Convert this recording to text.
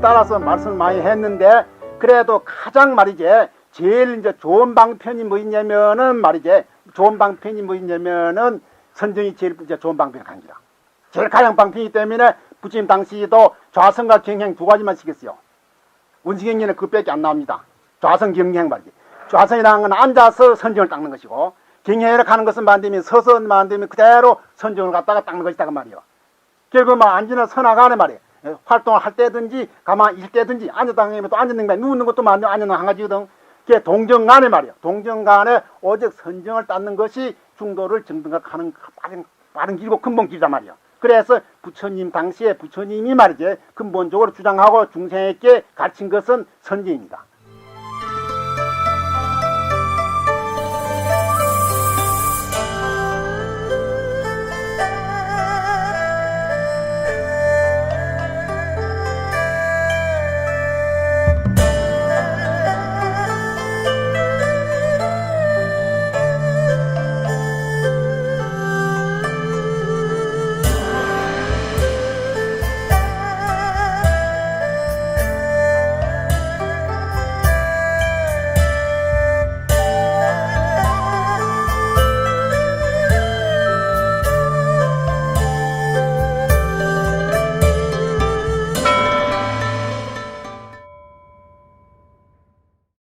따라서 말씀을 많이 했는데 그래도 가장 말이지 제일 이제 좋은 방편이 뭐 있냐면은 말이지 좋은 방편이 뭐 있냐면은 선정이 제일 이제 좋은 방편이 간기라. 제일 가장 방편이기 때문에 부처님 당시도 좌선과 경행 두 가지만 시켰어요. 운수경전에 그밖에 안 나옵니다. 좌선 경행 말이지. 좌선이라는 건 앉아서 선정을 닦는 것이고 경행을 가는 것은 만들면 서서 만들면 그대로 선정을 갖다가 닦는 것이다 그 말이에요. 결국 뭐 앉으나 서나가네 말이에요. 예, 활동을 할 때든지 가만히 있을 때든지 앉았다면 또 앉는 거야. 누우는 것도 만들 앉는 한 가지거든. 그게 동정간에 말이에요. 동정간에 오직 선정을 닦는 것이 중도를 정등각하는 빠른 빠른 길고 근본 길이란 말이에요. 그래서 부처님 당시에 부처님이 말이지 근본적으로 주장하고 중생에게 가르친 것은 선제입니다.